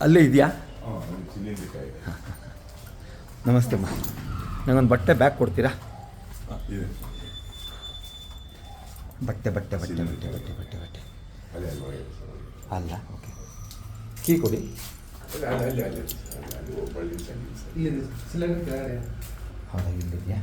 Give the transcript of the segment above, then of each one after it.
ಅಲ್ಲೇ ಇದೆಯಾ? ನಮಸ್ತೆ ಅಮ್ಮ. ನನಗೊಂದು ಬಟ್ಟೆ ಬ್ಯಾಗ್ ಕೊಡ್ತೀರಾ? ಬಟ್ಟೆ ಬಟ್ಟೆ ಬಟ್ಟೆ ಬಟ್ಟೆ ಬಟ್ಟೆ ಬಟ್ಟೆ ಬಟ್ಟೆ. ಅಲ್ಲೇ ಓಕೆ. ಕೀ ಕೊಡಿ. ಹೌದಾ ಅಲ್ಲೇ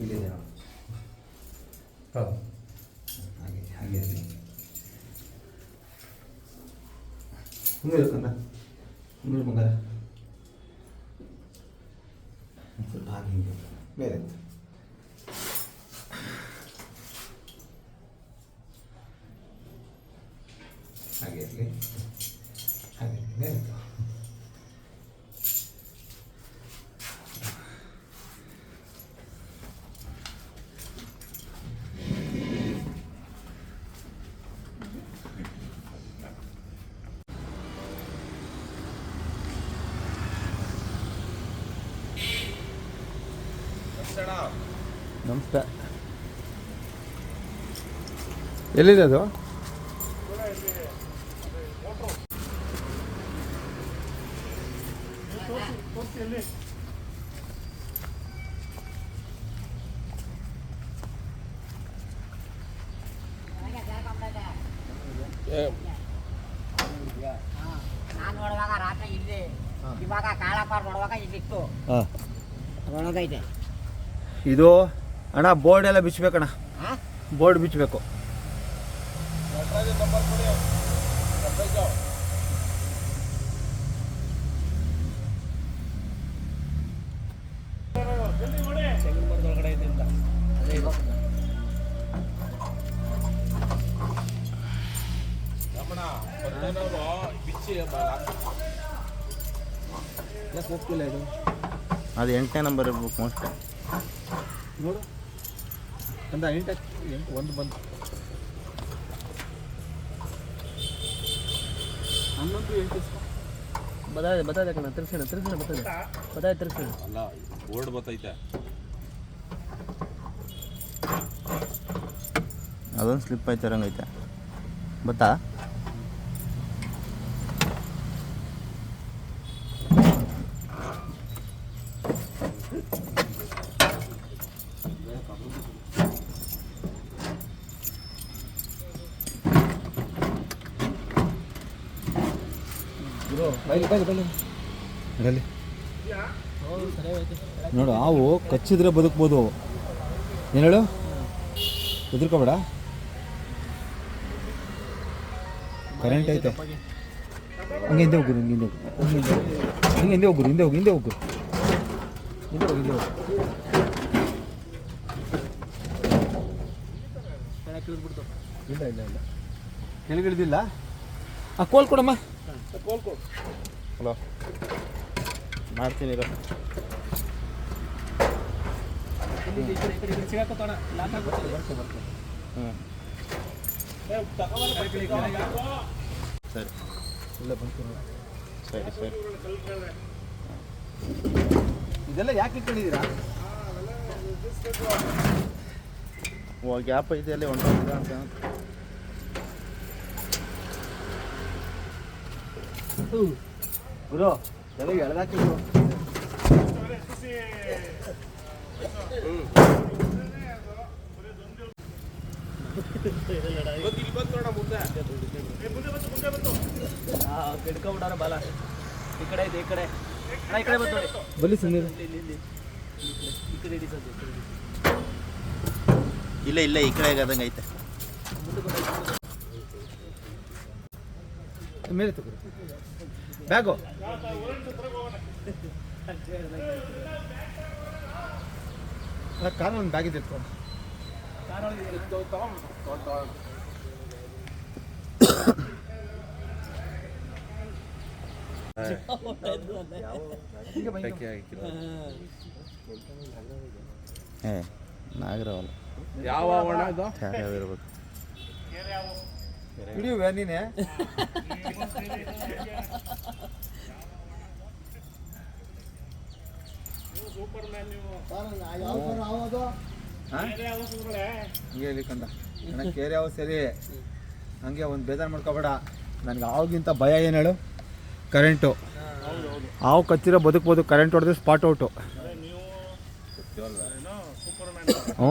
ಇಲ್ಲಿದೆ ನೋಡಿ. ಹೌದು ಹಾಗೆ ಹಾಗೆ ಇರಲಿ ಹಿಂಗೆ ಕಂದ ಹಿಂಗೆ ಮಗ ಸ್ವಲ್ಪ ಹಾಗೆ ಹಿಂಗೆ ಬೇರೆ ಹಾಗೆ ನಮಸ್ತೆ. ಎಲ್ಲಿದೆ ಅದು? ನಾನು ನೋಡುವಾಗ ರಾತ್ರಿ ಇಲ್ಲಿ ಇವಾಗ ಕಾಳಪ್ಪ ನೋಡುವಾಗ ಇಲ್ಲಿತ್ತು. ಹಾಂ. ಒಳಗೈತೆ. ಇದು ಅಣ್ಣ ಬೋರ್ಡ್ ಎಲ್ಲ ಬಿಚ್ಚಬೇಕಣ್ಣ ಬೋರ್ಡ್ ಬಿಚ್ಚಬೇಕು ಅದು ಎಂಟನೇ ನಂಬರ್ ಬುಕ್ ಮೋಸ್ಟ್ ನೋಡು. ಅಂದ ಎಂಟು ಎಂಟು ಒಂದು ಬಂತು ಹನ್ನೊಂದು ಎಂಟು ಬದಾಯ ಬದಾದೆ ಬದಾದೆ ಕಣ ತಿರ್ಸೋಣ ತಿರ್ಸೋಣ ಬರ್ತದೆ ಬದಾಯ ತಿರ್ಸೋಣ ಅಲ್ಲ ಬೋರ್ಡ್ ಬತ್ತೈತೆ. ಅದೊಂದು ಸ್ಲಿಪ್ ಆಯ್ತು ಬತ್ತಾ? ಗೊತ್ತಾ ನೋಡು ಹಾವು ಕಚ್ಚಿದ್ರೆ ಬದುಕ್ಬೋದು ಅವು. ಏನು ಹೇಳು? ಹೆದರ್ಕೋಬೇಡ. ಕರೆಂಟ್ ಐತೆ. ಹಂಗೆ ಹಿಂದೆ ಹೋಗ್ರು ಹಿಂಗೆ ಹಿಂದೆ ಹೋಗು. ಹಂಗೆ ಹಿಂದೆ ಹೋಗುರು ಹಿಂದೆ ಹೋಗಿ ಹಿಂದೆ ಹೋಗು. ಹಿಂದೆ ಹೋಗು ಹಿಂದೆ ಹೋಗು. ಇಲ್ಲ ಇಲ್ಲ ಇಲ್ಲ. ಕೆಳಗಿಳಿದಿಲ್ಲ. ಆ ಕೋಲ್ ಕೊಡಮ್ಮ. ಹಲೋ ಮಾಡ್ತೀನಿ ಇರೋ ಸರಿ ಇಲ್ಲ ಬಂತು ನೋಡಿ. ಸರಿ. ಸರಿ ಇದೆಲ್ಲ ಯಾಕೆ ಇಟ್ಕೊಂಡಿದ್ದೀರಾ? ಓ ಗ್ಯಾಪ್ ಇದೆಯಲ್ಲ ಅಲ್ಲಿ ಹೊಂಟೋಗಿದೆ ಅಂತ. ಗುರು ನನಗೆ ಎಳ್ದಾಕಿ ಗುರು ಹಿಡ್ಕೊಂಬಿಟ್ಟಾರ ಬಾಲ. ಈ ಕಡೆ ಇದೆ ಈ ಕಡೆ. ಈ ಕಡೆ ಬಂದು ನೋಡಿ. ಬಲಿ ಸುಮ್ಮನೆ ಇಲ್ಲಿ ಇಲ್ಲಿ ಇಲ್ಲಿ. ಈ ಕಡೆ ಹಿಡಿ ಸರ್. ಇಲ್ಲ ಇಲ್ಲ ಈ ಕಡೆ ಆದಂಗೆ ಐತೆ. ಮೇಲೆ ತಗೋ ಬ್ಯಾಗು ಕಾರ್ ಒಂದು ಬ್ಯಾಗ್ ಇದೆ ಎತ್ಕೊಂಡು ಏ ನಾಗರವಲ್ಲ ಯಾವ ಒಣ ಇದು ಯಾರ್ಯಾವ ಇರ್ಬೇಕು ಹಿಡಿಯುವೆ ನೀನೆ ಹೇಳಿ ಕಂದ ನನಗೆ ಕೇರಿ ಯಾವ ಸರಿ. ಹಂಗೆ ಒಂದು ಬೇಜಾರು ಮಾಡ್ಕೋಬೇಡ. ನನಗೆ ಆವಾಗಿಂತ ಭಯ ಏನು ಹೇಳು? ಕರೆಂಟು ಹಾವು ಕಚ್ಚಿರೋ ಬದುಕ್ಬೋದು. ಕರೆಂಟ್ ಹೊಡೆದ್ರೆ ಸ್ಪಾಟ್ ಔಟು ಹ್ಞೂ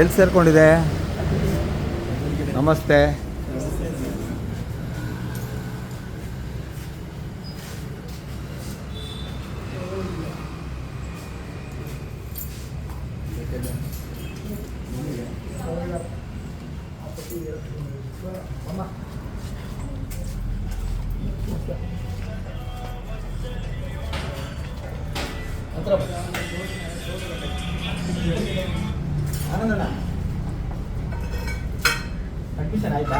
ಎಲ್ಲಿ ಸೇರ್ಕೊಂಡಿದೆ? ನಮಸ್ತೆ. ಆನಂದಣ್ಣ ಅಡ್ಮಿಷನ್ ಆಯ್ತಾ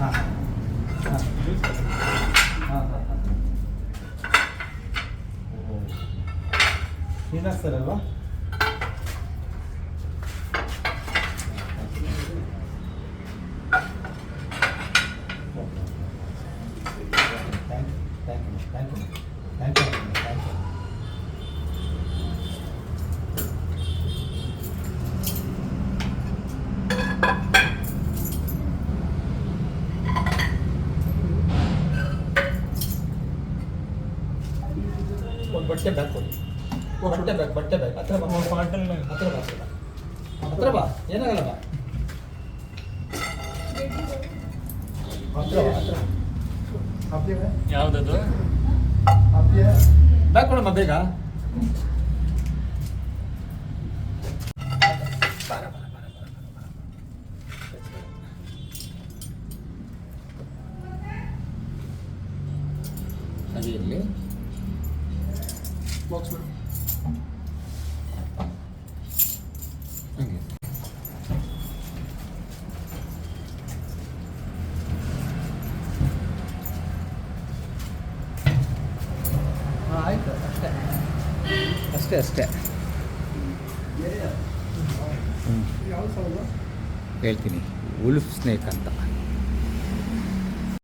ಹಾಂ ಹಾಂ ಹಾಂ ಹಾಂ ಹಾಂ ಶ್ರೀನಿವಾಸ್ ಸರ್ ಅಲ್ವಾ ಬಟ್ಟೆ ಬ್ಯಾಗ್ ಕೊಡಿ ಬಟ್ಟೆ ಬ್ಯಾಗ್ ಬಟ್ಟೆ ಬ್ಯಾಗ್ ಹತ್ರ ಬಾ. ಹತ್ರ ಬಾ ಹತ್ರ ಬಾ. ಏನಾಗಲ್ಲ ಬಾ. ಹತ್ರ ಬಾ ಹತ್ರ ಯಾವುದದು? ಬ್ಯಾಗ್ ಕೊಡಮ್ಮ ಬೇಗ. ಸರಿ ಇರಲಿ ಬಾಕ್ಸ್ ಬಿಡು ಹಂಗೆ ಹಾಂ ಆಯ್ತು ಅಷ್ಟೇ ಅಷ್ಟೇ ಅಷ್ಟೇ. ಹೇಳ್ತೀನಿ. ಉಲ್ಫ್ ಸ್ನೇಕ್ ಅಂತ.